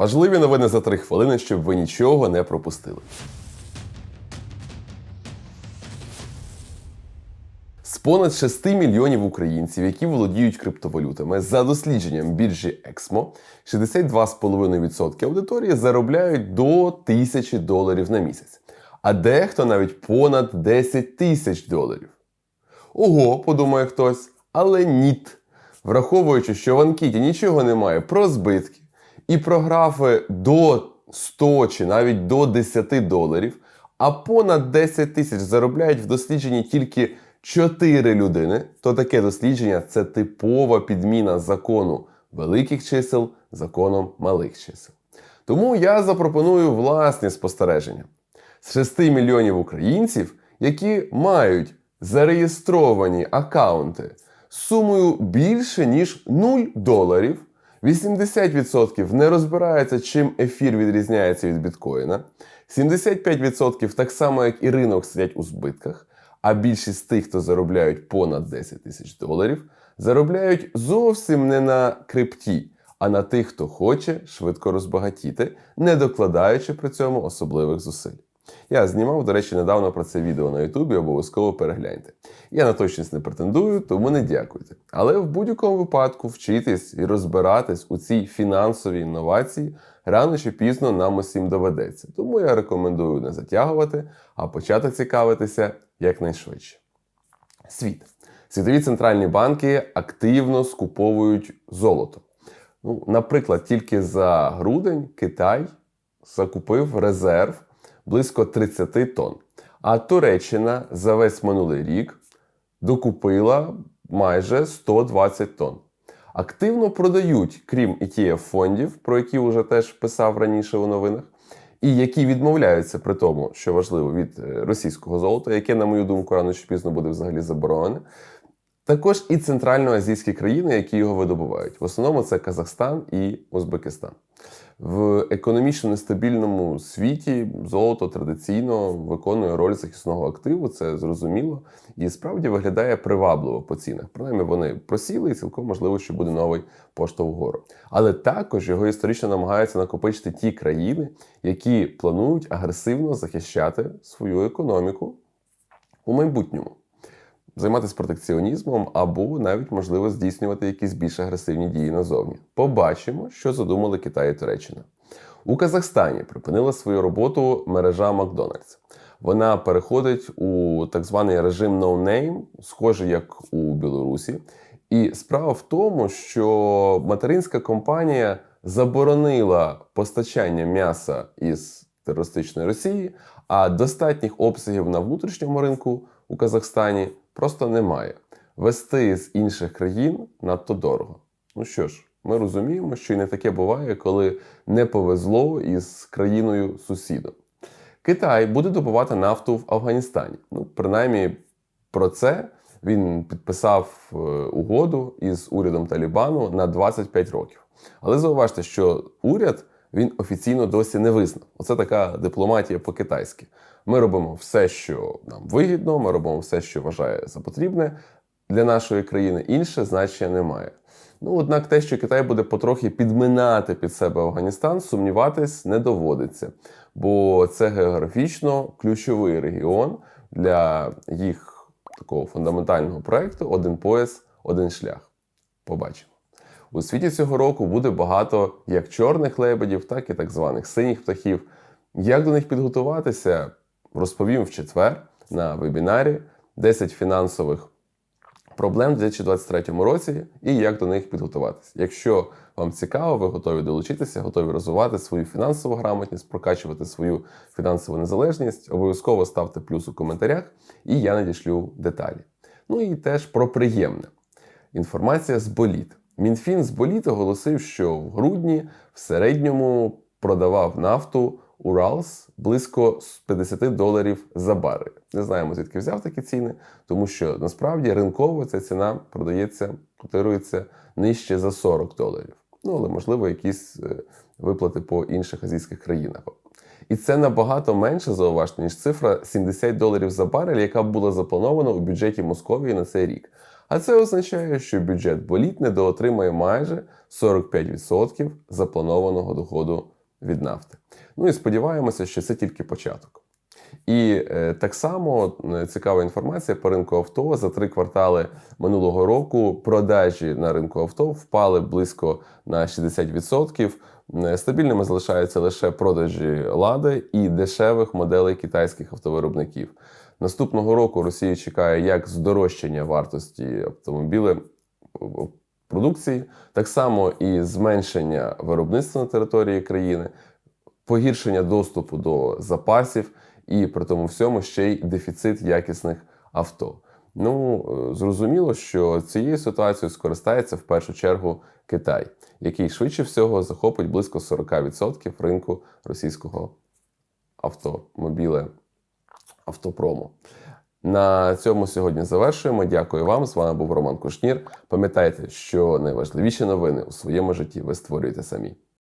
Важливі новини за три хвилини, щоб ви нічого не пропустили. З понад 6 мільйонів українців, які володіють криптовалютами, за дослідженням біржі Exmo, 62,5% аудиторії заробляють до 1000 доларів на місяць, а дехто навіть понад 10 тисяч доларів. Ого, подумає хтось, але ніт. Враховуючи, що в анкеті нічого немає про збитки і про графи до 100 чи навіть до 10 доларів, а понад 10 тисяч заробляють в дослідженні тільки 4 людини, то таке дослідження це типова підміна закону великих чисел законом малих чисел. Тому я запропоную власні спостереження. З 6 мільйонів українців, які мають зареєстровані акаунти сумою більше ніж 0 доларів, 80% не розбираються, чим ефір відрізняється від біткоїна, 75% так само, як і ринок, сидять у збитках, а більшість тих, хто заробляють понад 10 тисяч доларів, заробляють зовсім не на крипті, а на тих, хто хоче швидко розбагатіти, не докладаючи при цьому особливих зусиль. Я знімав, до речі, недавно про це відео на Ютубі, обов'язково перегляньте. Я на точність не претендую, тому не дякуйте. Але в будь-якому випадку вчитись і розбиратись у цій фінансовій інновації рано чи пізно нам усім доведеться. Тому я рекомендую не затягувати, а почати цікавитися якнайшвидше. Світ. Світові центральні банки активно скуповують золото. Ну, наприклад, тільки за грудень Китай закупив резерв близько 30 тонн. А Туреччина за весь минулий рік докупила майже 120 тонн. Активно продають, крім etf фондів, про які вже теж писав раніше у новинах, і які відмовляються при тому, що важливо від е, російського золота, яке, на мою думку, рано чи пізно буде взагалі заборонене. Також і центральноазійські країни, які його видобувають. В основному це Казахстан і Узбекистан. В економічно нестабільному світі золото традиційно виконує роль захисного активу, це зрозуміло, і справді виглядає привабливо по цінах. Принаймні вони просіли, і цілком можливо, що буде новий поштовх вгору. Але також його історично намагаються накопичити ті країни, які планують агресивно захищати свою економіку у майбутньому займатися протекціонізмом або навіть можливо здійснювати якісь більш агресивні дії назовні. Побачимо, що задумали Китай і Туреччина. У Казахстані припинила свою роботу мережа Макдональдс. Вона переходить у так званий режим no name, схожий як у Білорусі. І справа в тому, що материнська компанія заборонила постачання м'яса із терористичної Росії, а достатніх обсягів на внутрішньому ринку у Казахстані просто немає. Вести з інших країн надто дорого. Ну що ж, ми розуміємо, що і не таке буває, коли не повезло із країною сусідом. Китай буде добувати нафту в Афганістані. Ну, принаймні, про це він підписав е, угоду із урядом Талібану на 25 років. Але зауважте, що уряд він офіційно досі не визнав. Оце така дипломатія по-китайськи. Ми робимо все, що нам вигідно, ми робимо все, що вважає за потрібне для нашої країни. Інше значення немає. Ну, однак, те, що Китай буде потрохи підминати під себе Афганістан, сумніватись не доводиться, бо це географічно ключовий регіон для їх такого фундаментального проекту Один пояс, один шлях. Побачимо. У світі цього року буде багато як чорних лебедів, так і так званих синіх птахів. Як до них підготуватися, розповім в четвер на вебінарі 10 фінансових проблем у 2023 році і як до них підготуватися. Якщо вам цікаво, ви готові долучитися, готові розвивати свою фінансову грамотність, прокачувати свою фінансову незалежність, обов'язково ставте плюс у коментарях, і я надішлю деталі. Ну і теж про приємне. Інформація з боліт. Мінфін з боліт оголосив, що в грудні в середньому продавав нафту Уралс близько 50 доларів за барель. Не знаємо, звідки взяв такі ціни, тому що насправді ринково ця ціна продається, котирується нижче за 40 доларів. Ну, але можливо, якісь е, виплати по інших азійських країнах. І це набагато менше зауважте, ніж цифра 70 доларів за барель, яка була запланована у бюджеті Московії на цей рік. А це означає, що бюджет боліт недоотримає майже 45% запланованого доходу від нафти. Ну і сподіваємося, що це тільки початок. І е, так само е, цікава інформація по ринку авто. За три квартали минулого року продажі на ринку авто впали близько на 60%. Е, Стабільними залишаються лише продажі лади і дешевих моделей китайських автовиробників. Наступного року Росію чекає як здорожчання вартості автомобілів продукції, так само і зменшення виробництва на території країни, погіршення доступу до запасів, і при тому всьому ще й дефіцит якісних авто. Ну, е, зрозуміло, що цією ситуацією скористається в першу чергу Китай, який швидше всього захопить близько 40% ринку російського автомобіле автопрому. На цьому сьогодні завершуємо. Дякую вам. З вами був Роман Кушнір. Пам'ятайте, що найважливіші новини у своєму житті ви створюєте самі.